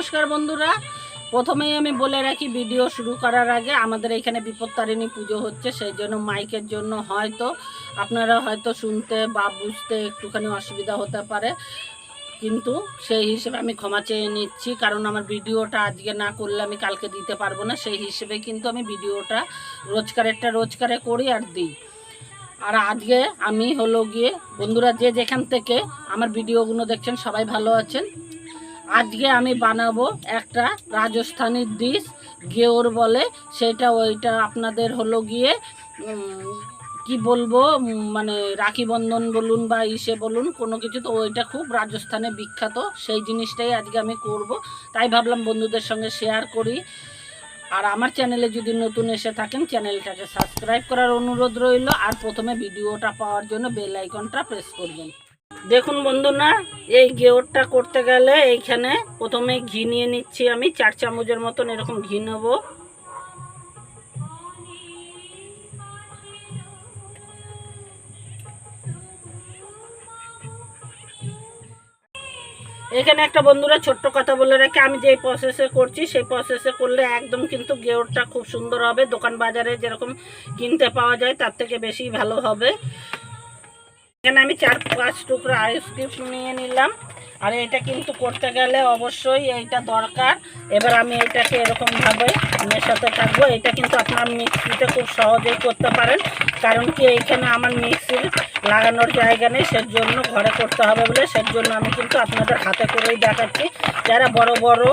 নমস্কার বন্ধুরা। প্রথমেই আমি বলে রাখি, ভিডিও শুরু করার আগে আমাদের এখানে বিপত্তারিণী পুজো হচ্ছে, সেই জন্য মাইকের জন্য হয়তো আপনারা হয়তো শুনতে বা বুঝতে একটুখানি অসুবিধা হতে পারে। কিন্তু সেই হিসেবে আমি ক্ষমা চেয়ে নিচ্ছি, কারণ আমার ভিডিওটা আজকে না করলে আমি কালকে দিতে পারব না। সেই হিসেবে কিন্তু আমি ভিডিওটা রোজকারেরটা রোজকারে করি আর দিই। আর আজকে আমি হলো গিয়ে, বন্ধুরা যে যেখান থেকে আমার ভিডিওগুলো দেখছেন, সবাই ভালো আছেন। আজকে আমি বানাবো একটা রাজস্থানী ডিশ গেওর বলে, সেটা ওইটা আপনাদের হলো গিয়ে কি বলব মানে রাখি বন্ধন বলুন বা ইসে বলুন, কোনো কিছু তো ওইটা খুব রাজস্থানে বিখ্যাত, সেই জিনিসটাই আজকে আমি করব। তাই ভাবলাম বন্ধুদের সঙ্গে শেয়ার করি। আর আমার চ্যানেলে যদি নতুন এসে থাকেন চ্যানেলটাকে সাবস্ক্রাইব করার অনুরোধ রইল। আর প্রথমে ভিডিওটা পাওয়ার জন্য বেল আইকনটা প্রেস করবেন। দেখুন বন্ধুরা, এই গেওরটা করতে গেলে এইখানে প্রথমে ঘি নিয়ে নিচ্ছি আমি, চার চামচের মতন এরকম ঘি নেব। এখানে একটা বন্ধুরা ছোট্ট কথা বলে রাখি, আমি যেই প্রসেসে করছি, সেই প্রসেসে করলে একদম কিন্তু গেওরটা খুব সুন্দর হবে। দোকান বাজারে যেরকম কিনতে পাওয়া যায়, তার থেকে বেশি ভালো হবে। এখানে আমি চার পাঁচ টুকরো আইসক্রিম নিয়ে নিলাম। আর এটা কিন্তু করতে গেলে অবশ্যই এইটা দরকার। এবার আমি এটাকে এরকমভাবে মেশাতে থাকব। এটা কিন্তু আপনার মিক্সিতে খুব সহজেই করতে পারেন। কারণ কি এইখানে আমার মিক্সির লাগানোর জায়গা নেই সের জন্য ঘরে করতে হবে বলে। সের জন্য আমি কিন্তু আপনাদের হাতে করেই দেখাচ্ছি। যারা বড় বড়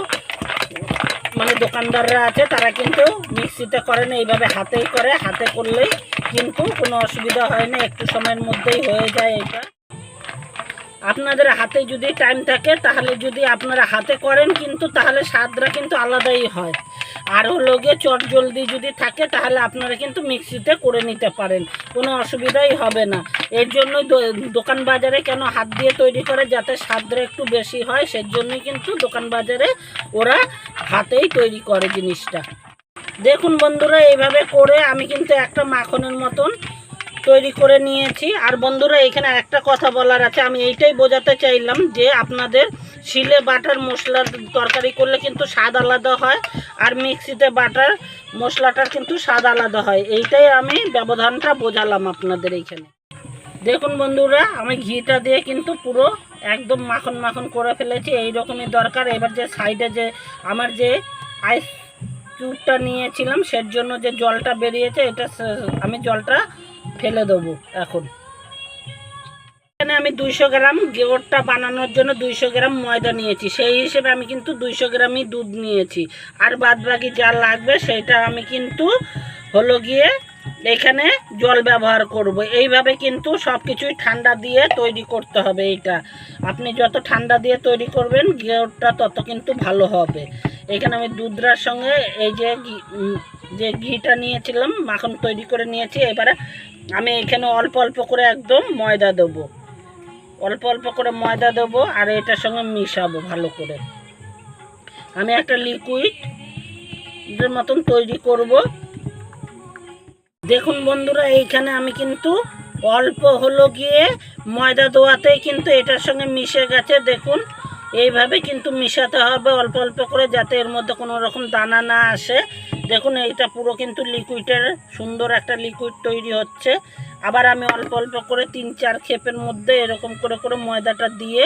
মানে দোকানদাররা আছে, তারা কিন্তু মিক্সিতে করে না, এইভাবে হাতেই করে। হাতে করলেই কিন্তু কোনো অসুবিধা হয় না একটু সময়ের মধ্যেই হয়ে যায় এটা। আপনাদের হাতে যদি টাইম থাকে, তাহলে যদি আপনারা হাতে করেন কিন্তু, তাহলে স্বাদটা কিন্তু আলাদাই হয়। আর হলো গিয়ে চট জলদি যদি থাকে, তাহলে আপনারা কিন্তু মিক্সিতে করে নিতে পারেন। কোনো অসুবিধাই হবে না। এর জন্যই দোকান বাজারে কেন হাত দিয়ে তৈরি করে? যাতে স্বাদটা একটু বেশি হয় সের জন্যই কিন্তু দোকান বাজারে ওরা হাতেই তৈরি করে জিনিসটা। দেখুন বন্ধুরা, এইভাবে করে আমি কিন্তু একটা মাখনের মতন তৈরি করে নিয়েছি। আর বন্ধুরা, এখানে একটা কথা বলার আছে, আমি এইটাই বোঝাতে চাইলাম যে আপনাদের শিলে বাটার মশলার তরকারি করলে কিন্তু স্বাদ আলাদা হয়, আর মিক্সিতে বাটার মশলাটার কিন্তু স্বাদ আলাদা হয়। এইটাই আমি ব্যবধানটা বোঝালাম আপনাদের এইখানে। দেখুন বন্ধুরা, আমি ঘিটা দিয়ে কিন্তু পুরো একদম মাখন মাখন করে ফেলেছি এই রকমই দরকার। এবার যে সাইডে যে আমার যে আইস কিউবটা নিয়েছিলাম সের জন্য যে জলটা বেরিয়েছে, এটা আমি জলটা ফেলে দেবো এখন। এখানে আমি দুইশো গ্রাম গেওরটা বানানোর জন্য দুইশো গ্রাম ময়দা নিয়েছি। সেই হিসেবে আমি কিন্তু দুইশো গ্রামই দুধ নিয়েছি। আর বাদ বাকি যা লাগবে, সেটা আমি কিন্তু হলো গিয়ে এখানে জল ব্যবহার করব। এইভাবে কিন্তু সব কিছুই ঠান্ডা দিয়ে তৈরি করতে হবে এইটা। আপনি যত ঠান্ডা দিয়ে তৈরি করবেন, গেওরটা তত কিন্তু ভালো হবে। এখানে আমি দুধরার সঙ্গে এই যে যে ঘিটা নিয়েছিলাম, মাখন তৈরি করে নিয়েছি। এবারে আমি এখানে অল্প অল্প করে একদম ময়দা দেবো। অল্প অল্প করে ময়দা দেবো আর এটার সঙ্গে মিশাবো ভালো করে। আমি একটা লিকুইড মতন তৈরি করব। দেখুন বন্ধুরা, এইখানে আমি কিন্তু অল্প হলো গিয়ে ময়দা দোয়াতেই কিন্তু এটার সঙ্গে মিশে গেছে, দেখুন। এইভাবে কিন্তু মিশাতে হবে অল্প অল্প করে যাতে এর মধ্যে কোনো রকম দানা না আসে। দেখুন, এইটা পুরো কিন্তু লিকুইডের সুন্দর একটা লিকুইড তৈরি হচ্ছে। আবার আমি অল্প অল্প করে তিন চার খেপের মধ্যে এরকম করে করে ময়দাটা দিয়ে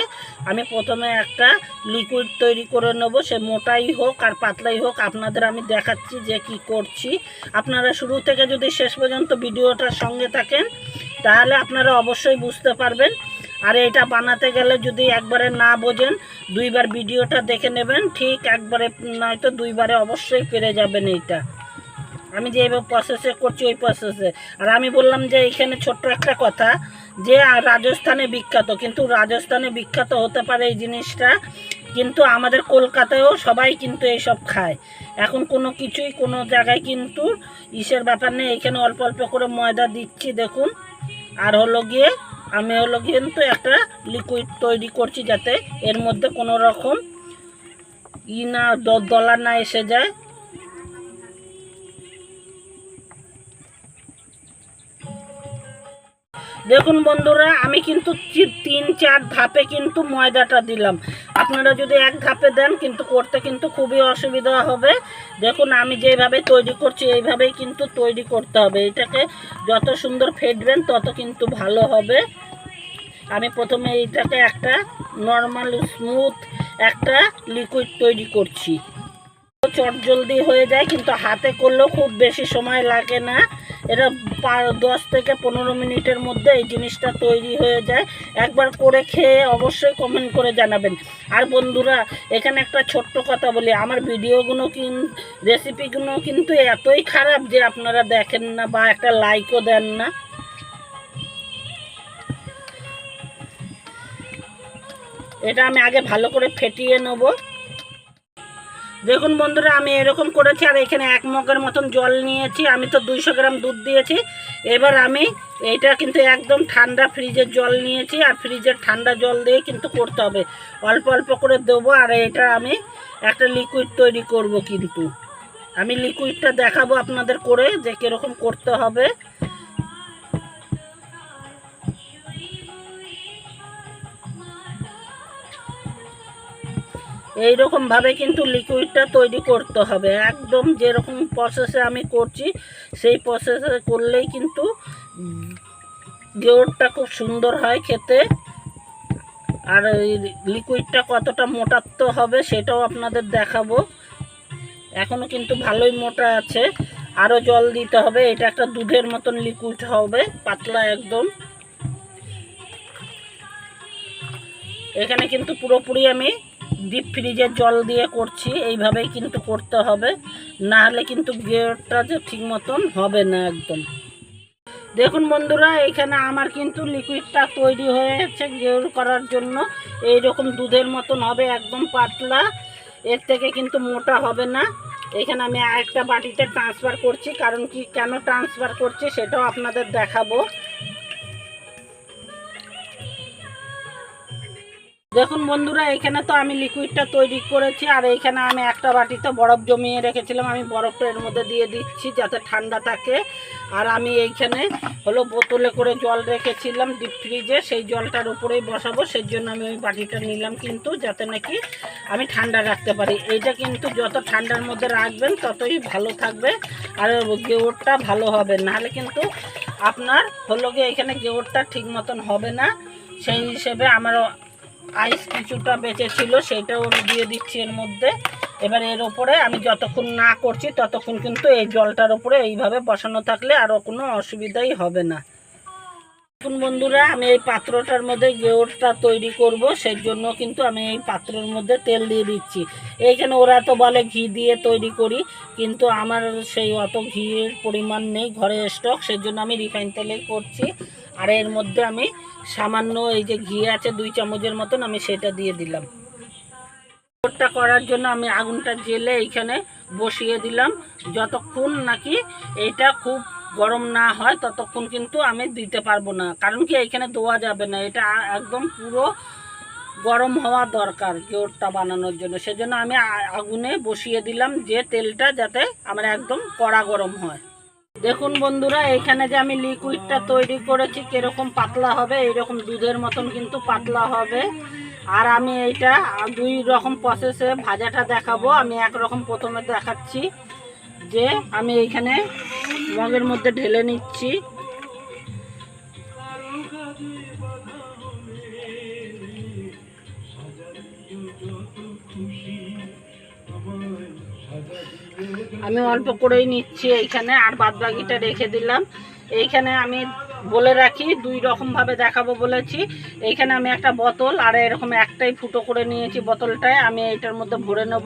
আমি প্রথমে একটা লিকুইড তৈরি করে নেব। সে মোটাই হোক আর পাতলাই হোক, আপনাদের আমি দেখাচ্ছি যে কি করছি। আপনারা শুরু থেকে যদি শেষ পর্যন্ত ভিডিওটার সঙ্গে থাকেন, তাহলে আপনারা অবশ্যই বুঝতে পারবেন। আর এটা বানাতে গেলে যদি একবারে না বোঝেন, দুইবার ভিডিওটা দেখে নেবেন, ঠিক একবারে নয়তো দুইবারে অবশ্যই পেরে যাবেন এইটা। আমি যে প্রসেসে করছি, ওই প্রসেসে আর আমি বললাম যে, এখানে ছোট্ট একটা কথা, যে রাজস্থানে বিখ্যাত, কিন্তু রাজস্থানে বিখ্যাত হতে পারে এই জিনিসটা, কিন্তু আমাদের কলকাতায়ও সবাই কিন্তু এইসব খায়। এখন কোনো কিছুই, কোনো জায়গায় কিন্তু ইসের ব্যাপার নেই, এখানে অল্প অল্প করে ময়দা দিচ্ছি, দেখুন। আর হলো গিয়ে, আমি হলো কিন্তু একটা লিকুইড তৈরি করছি যাতে এর মধ্যে কোনো রকম ই না দলা না এসে যায়। দেখুন বন্ধুরা, আমি কিন্তু তিন চার ধাপে কিন্তু ময়দাটা দিলাম। আপনারা যদি এক ধাপে দেন, কিন্তু করতে কিন্তু খুবই অসুবিধা হবে। দেখুন, আমি যেভাবে তৈরি করছি, এইভাবেই কিন্তু তৈরি করতে হবে। এটাকে যত সুন্দর ফেটবেন, তত কিন্তু ভালো হবে। আমি প্রথমে এইটাকে একটা নর্মাল স্মুথ একটা লিকুইড তৈরি করছি। চট জলদি হয়ে যায়, কিন্তু হাতে করলেও খুব বেশি সময় লাগে না। এটা দশ থেকে পনেরো মিনিটের মধ্যে এই জিনিসটা তৈরি হয়ে যায়। একবার করে খেয়ে অবশ্যই কমেন্ট করে জানাবেন। আর বন্ধুরা, এখানে একটা ছোট্ট কথা বলি, আমার ভিডিওগুলো কিন রেসিপিগুলো কিন্তু এতই খারাপ যে আপনারা দেখেন না বা একটা লাইকও দেন না। এটা আমি আগে ভালো করে ফেটিয়ে নেব। দেখুন বন্ধুরা, আমি এরকম করেছি আর এখানে এক মগের মতন জল নিয়েছি। আমি তো দুইশো গ্রাম দুধ দিয়েছি। এবার আমি এইটা কিন্তু একদম ঠান্ডা ফ্রিজের জল নিয়েছি আর ফ্রিজের ঠান্ডা জল দিয়ে কিন্তু করতে হবে। অল্প অল্প করে দেবো আর এটা আমি একটা লিকুইড তৈরি করব কিন্তু। আমি লিকুইডটা দেখাবো আপনাদের করে যে কীরকম করতে হবে। এইরকম ভাবে কিন্তু লিকুইডটা তৈরি করতে হবে। একদম যেরকম প্রসেসে আমি করছি, সেই প্রসেসে করলেই কিন্তু গেউরটা খুব সুন্দর হয় খেতে। আর এই লিকুইডটা কতটা মোটাত্ব হবে সেটাও আপনাদের দেখাবো। এখনও কিন্তু ভালোই মোটা আছে। আরও জল দিতে হবে, এটা একটা দুধের মতন লিকুইড হবে, পাতলা একদম। এখানে কিন্তু পুরোপুরি আমি ডিপ ফ্রিজের জল দিয়ে করছি, এইভাবেই কিন্তু করতে হবে। না হলে কিন্তু গেরটা যে ঠিক মতন হবে না একদম। দেখুন বন্ধুরা, এখানে আমার কিন্তু লিকুইডটা তৈরি হয়েছে গেউর করার জন্য। এই রকম দুধের মতন হবে, একদম পাতলা। এর থেকে কিন্তু মোটা হবে না। এখানে আমি আরেকটা বাটিতে ট্রান্সফার করছি, কারণ কি, কেন ট্রান্সফার করছি সেটাও আপনাদের দেখাবো। দেখুন বন্ধুরা, এখানে তো আমি লিকুইডটা তৈরি করেছি, আর এইখানে আমি একটা বাটিতে বরফ জমিয়ে রেখেছিলাম। আমি বরফটা এর মধ্যে দিয়ে দিচ্ছি যাতে ঠান্ডা থাকে। আর আমি এইখানে হলো বোতলে করে জল রেখেছিলাম ডিপ ফ্রিজে সেই জলটার উপরেই বসাবো সেই জন্য আমি ওই বাটিটা নিলাম কিন্তু, যাতে নাকি আমি ঠান্ডা রাখতে পারি। এইটা কিন্তু যত ঠান্ডার মধ্যে রাখবেন, ততই ভালো থাকবে, আর গেউরটা ভালো হবে। নাহলে কিন্তু আপনার হলো গিয়ে এখানে গেউরটা ঠিক মতন হবে না। সেই হিসেবে আমার আইস কিছুটা বেঁচে ছিল সেটাও আমি দিয়ে দিচ্ছি এর মধ্যে। এবার এর ওপরে আমি যতক্ষণ না করছি, ততক্ষণ কিন্তু এই জলটার উপরে এইভাবে বসানো থাকলে আরও কোনো অসুবিধাই হবে না। এখন বন্ধুরা, আমি এই পাত্রটার মধ্যে গেউরটা তৈরি করব সেই জন্য কিন্তু আমি এই পাত্রের মধ্যে তেল দিয়ে দিচ্ছি। এইখানে ওরা তো বলে ঘি দিয়ে তৈরি করি, কিন্তু আমার সেই অত ঘিয়ের পরিমাণ নেই, ঘরে স্টক সেই জন্য আমি রিফাইন তেলেই করছি। আর এর মধ্যে আমি সামান্য এই যে ঘি আছে দুই চামচের মতন আমি সেটা দিয়ে দিলাম। ওটা করার জন্য আমি আগুনটা জেলে এইখানে বসিয়ে দিলাম। যতক্ষণ নাকি এটা খুব গরম না হয়, ততক্ষণ কিন্তু আমি দিতে পারব না। কারণ কি এখানে দেওয়া যাবে না। এটা একদম পুরো গরম হওয়া দরকার গেউরটা বানানোর জন্য। সেজন্য আমি আগুনে বসিয়ে দিলাম যে তেলটা যাতে আমার একদম কড়া গরম হয়। দেখুন বন্ধুরা, এখানে যে আমি লিকুইডটা তৈরি করেছি, কীরকম পাতলা হবে, এইরকম দুধের মতন কিন্তু পাতলা হবে। আর আমি এইটা দুই রকম প্রসেসে ভাজাটা দেখাবো। আমি একরকম প্রথমে দেখাচ্ছি যে আমি এইখানে মগের মধ্যে ঢেলে নিচ্ছি। আমি অল্প করেই নিচ্ছি, এইখানে আর বাদ বাকিটা রেখে দিলাম। এইখানে আমি বলে রাখি, দুই রকমভাবে দেখাবো বলেছি। এইখানে আমি একটা বোতল, আর এরকম একটাই ফুটো করে নিয়েছি বোতলটায়, আমি এইটার মধ্যে ভরে নেব।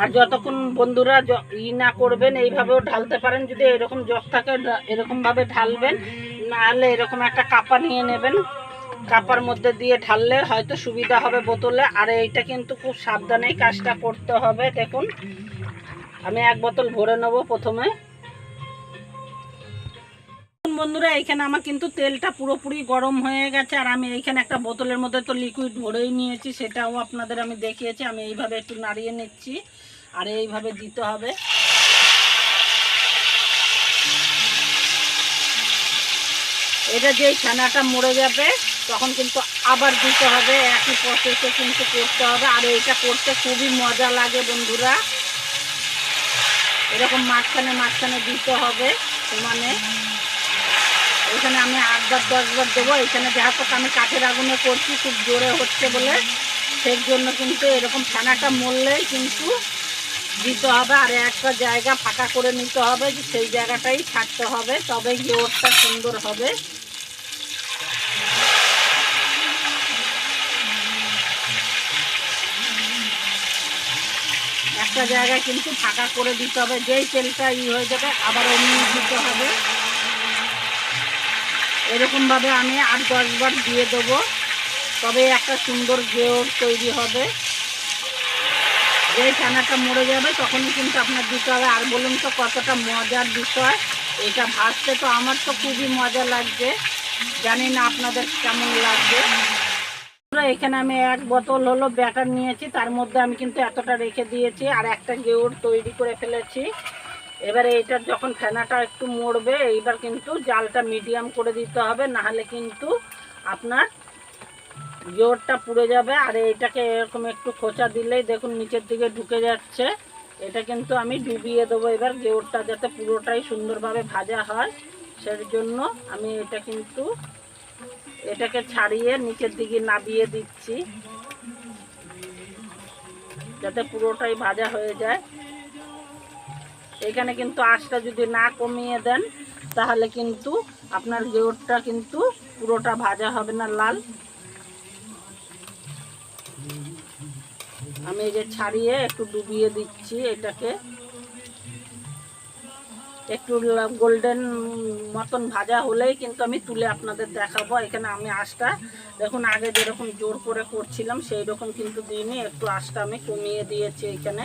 আর যতক্ষণ বন্ধুরা ই না করবেন, এইভাবেও ঢালতে পারেন। যদি এরকম জগ থাকে এরকমভাবে ঢালবেন, নাহলে এরকম একটা কাপা নিয়ে নেবেন। কাপার মধ্যে দিয়ে ঢাললে হয়তো সুবিধা হবে বোতলে। আর এইটা কিন্তু খুব সাবধানেই কাজটা করতে হবে, দেখুন। আমি এক বোতল ভরে নেব প্রথমে। বন্ধুরা এখানে আমার কিন্তু তেলটা পুরোপুরি গরম হয়ে গেছে, আর আমি এইখানে একটা বোতলের মধ্যে তো লিকুইড ভরেই নিয়েছি, সেটাও আপনাদের আমি দেখিয়েছি, আমি এইভাবে একটু নাড়িয়ে নিচ্ছি, আর এইভাবে দিতে হবে। এটা যেই ছানাটা মরে যাবে, তখন কিন্তু আবার দিতে হবে, একই প্রসেসে কিন্তু করতে হবে, আর এটা করতে খুবই মজা লাগে বন্ধুরা। এরকম মাঝখানে মাঝখানে দিতে হবে সমানে এখানে আমি আটবার, দশবার দেবো। এখানে যেহেতু আমি কাঠের আগুনে করছি খুব জোরে হচ্ছে বলে। সেই জন্য কিন্তু এরকম ছানাটা মরলেই কিন্তু দিতে হবে, আর একটা জায়গা ফাঁকা করে নিতে হবে সেই জায়গাটাই থাকতে হবে তবে গিয়ে সুন্দর হবে। একটা জায়গায় কিন্তু ফাঁকা করে দিতে হবে। যেই তেলটা ই হয়ে যাবে, আবার অমনি দিতে হবে। এরকমভাবে আমি আট দশবার দিয়ে দেবো। তবে একটা সুন্দর গেওর তৈরি হবে। যেই ছানাটা মরে যাবে, তখনই কিন্তু আপনার দিতে হবে। আর বলুন তো, কতটা মজার বিষয়। এটা ভাজতে তো আমার তো খুবই মজা লাগছে। জানি না আপনাদের কেমন লাগবে। এখানে আমি এক বোতল হলো ব্যাটার নিয়েছি। তার মধ্যে আমি কিন্তু এতটা রেখে দিয়েছি আর একটা গেউর তৈরি করে ফেলেছি। এবারে এটা যখন ফেনাটা একটু মরবে, এইবার কিন্তু জালটা মিডিয়াম করে দিতে হবে, নাহলে কিন্তু আপনার গেউরটা পুড়ে যাবে। আর এইটাকে এরকম একটু খোঁচা দিলেই দেখুন নিচের দিকে ঢুকে যাচ্ছে। এটা কিন্তু আমি ডুবিয়ে দেবো এবার গেউরটা যাতে পুরোটাই সুন্দরভাবে ভাজা হয়। সেই জন্য আমি এটা কিন্তু এটাকে ছাড়িয়ে নিচের দিকে নাবিয়ে দিচ্ছি। যাতে পুরোটাই ভাজা হয়ে যায়। এখানে কিন্তু আঁচটা যদি না কমিয়ে দেন, তাহলে কিন্তু আপনার গেউরটা কিন্তু পুরোটা ভাজা হবে না লাল। আমি এই যে ছাড়িয়ে একটু ডুবিয়ে দিচ্ছি এটাকে। একটু গোল্ডেন মতন ভাজা হলেই কিন্তু আমি তুলে আপনাদের দেখাবো। এখানে আমি আঁচটা দেখুন আগে যেরকম জোর করে করছিলাম সেই রকম কিন্তু দিইনি, একটু আঁচটা আমি কমিয়ে দিয়েছি এখানে।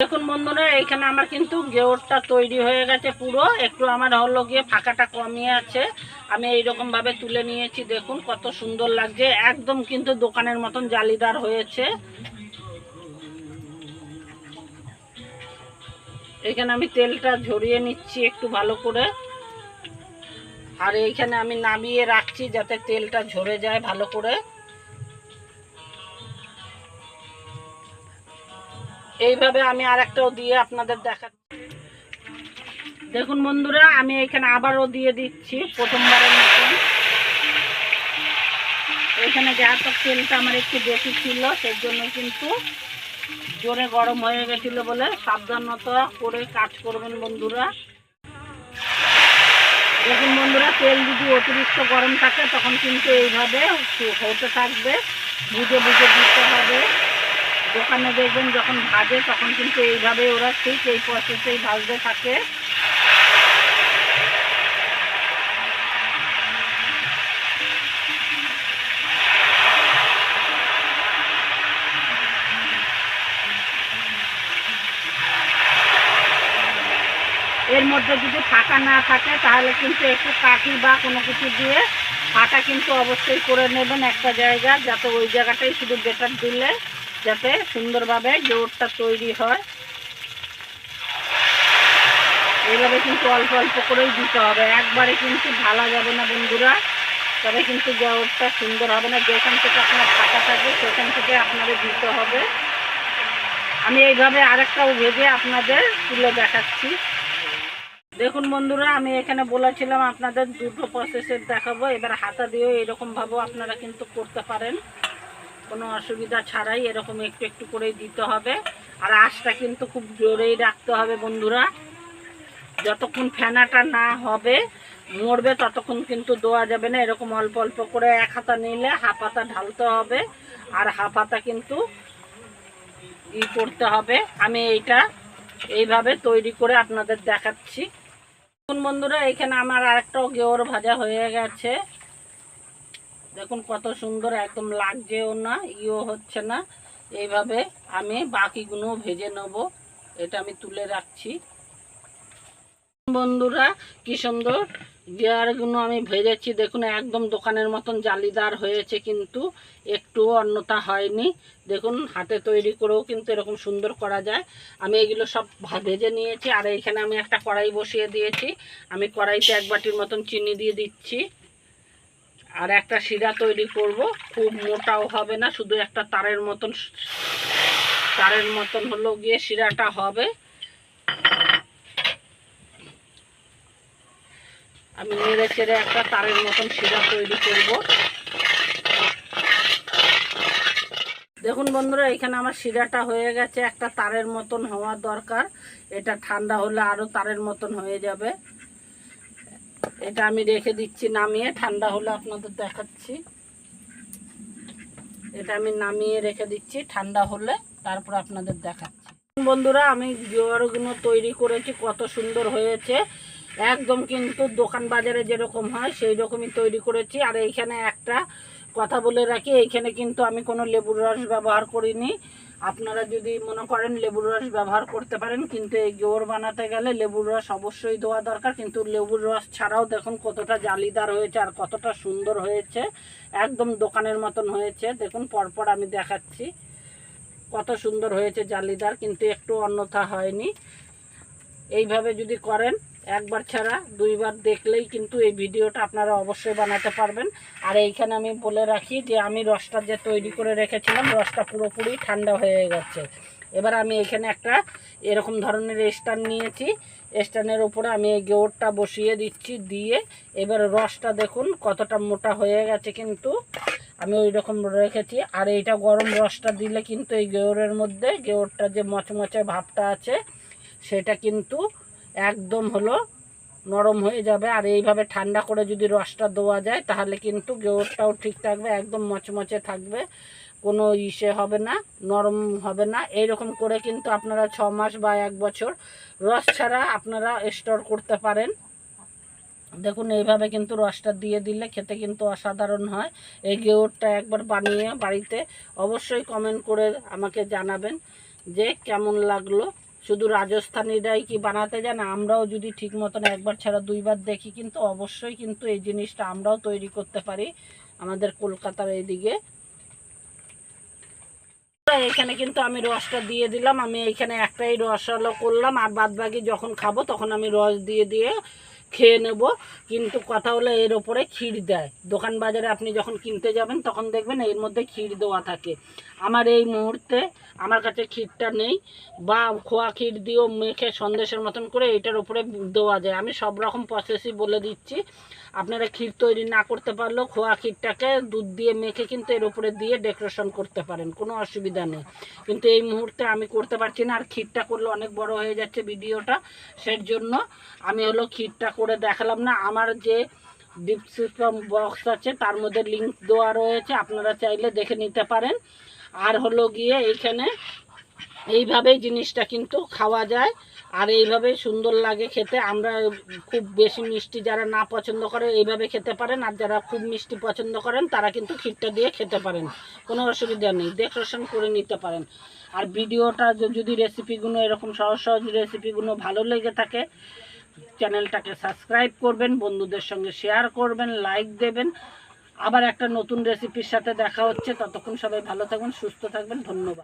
দেখুন বন্ধুরা, এখানে আমার কিন্তু গেওরটা তৈরি হয়ে গেছে পুরো। একটু আমার হলো গিয়ে ফাঁকাটা কমিয়ে আছে। আমি এইরকম ভাবে তুলে নিয়েছি, দেখুন কত সুন্দর লাগছে। একদম কিন্তু দোকানের মতন জালিদার হয়েছে। এখানে আমি তেলটা ঝরিয়ে নিচ্ছি একটু ভালো করে। আর এইখানে আমি নামিয়ে রাখছি যাতে তেলটা ঝরে যায় ভালো করে। এইভাবে আমি আরেকটাও দিয়ে আপনাদের দেখা দেখুন বন্ধুরা, আমি এখানে আবারও দিয়ে দিচ্ছি প্রথমবারের মতন। এখানে যেহেতু তেলটা আমার একটু বেশি ছিল সেই জন্য কিন্তু জোরে গরম হয়ে গেছিল বলে সাবধানতা করে কাজ করবেন বন্ধুরা। দেখুন বন্ধুরা, তেল যদি অতিরিক্ত গরম থাকে, তখন কিন্তু এইভাবে হতে থাকবে, বুঝে বুঝে দিতে হবে। দোকানে দেখবেন যখন ভাজে, তখন কিন্তু এইভাবে ওরা ঠিক এই প্রসেসেই ভাজতে থাকে। এর মধ্যে যদি ফাঁকা না থাকে, তাহলে কিন্তু একটু কাঠি বা কোনো কিছু দিয়ে ফাঁকা কিন্তু অবশ্যই করে নেবেন একটা জায়গা, যাতে ওই জায়গাটাই শুধু বেটার দিলে, যাতে সুন্দরভাবে জোরটা তৈরি হয়। এইভাবে কিন্তু অল্প অল্প করেই দিতে হবে। একবারে কিন্তু ঢালা যাবে না বন্ধুরা। তবে কিন্তু গেউরটা সুন্দর হবে না। যেখান থেকে আপনার ফাঁকা থাকবে, সেখান থেকে আপনাদের দিতে হবে। আমি এইভাবে আরেকটাও ভেবে আপনাদের তুলে দেখাচ্ছি। দেখুন বন্ধুরা, আমি এখানে বলেছিলাম আপনাদের দুটো প্রসেসের দেখাবো। এবার হাতা দিয়েও এরকমভাবেও আপনারা কিন্তু করতে পারেন। কোনো অসুবিধা ছাড়াই এরকম একটু একটু করেই দিতে হবে। আর আঁচটা কিন্তু খুব জোরেই রাখতে হবে বন্ধুরা। যতক্ষণ ফেনাটা না হবে, মরবে ততক্ষণ কিন্তু দেওয়া যাবে না। এরকম অল্প অল্প করে এক হাতা নিলে হাফাতা ঢালতে হবে। আর হাফ হাতা কিন্তু ই করতে হবে। আমি এইটা এইভাবে তৈরি করে আপনাদের দেখাচ্ছি। দেখুন বন্ধুরা, এখানে আমার আরেকটাও গেওর ভাজা হয়ে গেছে। দেখুন কত সুন্দর, একদম লাগছেও না, ইও হচ্ছে না। এইভাবে আমি বাকিগুলো ভেজে নেব, এটা আমি তুলে রাখছি। বন্ধুরা, কি সুন্দর গিয়ারগুলো আমি ভেজেছি, দেখুন একদম দোকানের মতন জালিদার হয়েছে কিন্তু একটুও অন্যতা হয়নি। দেখুন হাতে তৈরি করেও কিন্তু এরকম সুন্দর করা যায়। আমি এগুলো সব ভেজে নিয়েছি আর এইখানে আমি একটা কড়াই বসিয়ে দিয়েছি। আমি কড়াইতে এক বাটির মতন চিনি দিয়ে দিচ্ছি। আর একটা শিরা তৈরি করব, খুব মোটাও হবে না, শুধু একটা তারের মতন তারের মতন হলো গিয়ে শিরাটা হবে। আমি নেড়ে চেড়ে একটা তারের মতন শিরা তৈরি করব। দেখুন বন্ধুরা, এখানে আমার শিরাটা হয়ে গেছে, একটা তারের মতন হওয়া দরকার। এটা ঠান্ডা হলে আরও তারের মতন হয়ে যাবে। এটা আমি রেখে দিচ্ছি নামিয়ে, ঠান্ডা হলে আপনাদের দেখাচ্ছি। এটা আমি নামিয়ে রেখে দিচ্ছি, ঠান্ডা হলে তারপর আপনাদের দেখাচ্ছি। বন্ধুরা, আমি জোয়ারগুলো তৈরি করেছি, কত সুন্দর হয়েছে। একদম কিন্তু দোকান বাজারে যেরকম হয় সেই রকমই তৈরি করেছি। আর এইখানে একটা কথা বলে রাখি, এইখানে কিন্তু আমি কোনো লেবুর রস ব্যবহার করিনি। আপনারা যদি মনে করেন লেবুর রস ব্যবহার করতে পারেন, কিন্তু এই গেওর বানাতে গেলে লেবুর রস অবশ্যই দেওয়া দরকার। কিন্তু লেবুর রস ছাড়াও দেখুন কতটা জালিদার হয়েছে আর কতটা সুন্দর হয়েছে। একদম দোকানের মতন হয়েছে। দেখুন, পরপর আমি দেখাচ্ছি কত সুন্দর হয়েছে জালিদার, কিন্তু একটু অন্যথা হয়নি। এইভাবে যদি করেন, একবার ছাড়া, দুইবার দেখলেই কিন্তু এই ভিডিওটা আপনারা অবশ্যই বানাতে পারবেন। আর এইখানে আমি বলে রাখি যে আমি রসটা যে তৈরি করে রেখেছিলাম, রসটা পুরোপুরি ঠান্ডা হয়ে গেছে। এবার আমি এখানে একটা এরকম ধরনের স্ট্যান্ড নিয়েছি। স্ট্যান্ডের উপরে আমি এই গেউরটা বসিয়ে দিচ্ছি, দিয়ে এবার রসটা দেখুন কতটা মোটা হয়ে গেছে কিন্তু। আমি ওই রকম রেখেছি, আর এইটা গরম রসটা দিলে কিন্তু এই গেউরের মধ্যে গেউরটা যে মচমচে ভাবটা আছে সেটা কিন্তু একদম হলো নরম হয়ে যাবে। আর এইভাবে ঠান্ডা করে যদি রসটা দেওয়া যায়, তাহলে কিন্তু গেউরটাও ঠিক থাকবে, একদম মচমচে থাকবে। কোনো ইসে হবে না, নরম হবে না। এইরকম করে কিন্তু আপনারা ছ মাস বা এক বছর রস ছাড়া আপনারা স্টোর করতে পারেন। দেখুন, এইভাবে কিন্তু রসটা দিয়ে দিলে খেতে কিন্তু অসাধারণ হয়। এই গেউরটা একবার বানিয়ে বাড়িতে অবশ্যই কমেন্ট করে আমাকে জানাবেন যে কেমন লাগল। শুধু রাজস্থানীরাই কি বানাতে জানে আমরাও যদি ঠিক মতন একবার ছাড়া দুইবার দেখি, কিন্তু অবশ্যই কিন্তু এই জিনিসটা আমরাও তৈরি করতে পারি আমাদের কলকাতার এইদিকে। এখানে কিন্তু আমি রসটা দিয়ে দিলাম, আমি এইখানে একটাই রস হলো করলাম, আর বাদ বাকি যখন খাব তখন আমি রস দিয়ে দিয়ে খেয়ে নেব। কিন্তু কথা হলো এর ওপরে ক্ষীর দেয়। দোকান বাজারে আপনি যখন কিনতে যাবেন তখন দেখবেন এর মধ্যে ক্ষীর দেওয়া থাকে। আমার এই মুহূর্তে আমার কাছে ক্ষীরটা নেই বা খোয়া ক্ষীর দিয়েও মেখে সন্দেশের মতন করে এটার উপরে দেওয়া যায়। আমি সব রকম প্রসেসই বলে দিচ্ছি। আপনারা ক্ষীর তৈরি না করতে পারলেও খোয়া ক্ষীরটাকে দুধ দিয়ে মেখে কিন্তু এর উপরে দিয়ে ডেকোরেশন করতে পারেন, কোনো অসুবিধা নেই। কিন্তু এই মুহূর্তে আমি করতে পারছি না, আর ক্ষীরটা করলে অনেক বড় হয়ে যাচ্ছে ভিডিওটা। সেই জন্য আমি হলো ক্ষীরটা করে দেখালাম না। আমার যে ডিসক্রিপশন বক্স আছে, তার মধ্যে লিঙ্ক দেওয়া রয়েছে, আপনারা চাইলে দেখে নিতে পারেন। আর হলো গিয়ে এইখানে এইভাবেই জিনিসটা কিন্তু খাওয়া যায়। আর এইভাবেই সুন্দর লাগে খেতে। আমরা খুব বেশি মিষ্টি যারা না পছন্দ করে এইভাবে খেতে পারেন। আর যারা খুব মিষ্টি পছন্দ করেন, তারা কিন্তু ক্ষীরটা দিয়ে খেতে পারেন। কোনো অসুবিধা নেই। ডেকোরেশন করে নিতে পারেন। আর ভিডিওটা যদি রেসিপিগুলো এরকম সহজ সহজ রেসিপিগুলো ভালো লেগে থাকে চ্যানেলটাকে সাবস্ক্রাইব করবেন, বন্ধুদের সঙ্গে শেয়ার করবেন লাইক দেবেন। আবার একটা নতুন রেসিপির সাথে দেখা হচ্ছে। ততক্ষণ সবাই ভালো থাকবেন সুস্থ থাকবেন। ধন্যবাদ।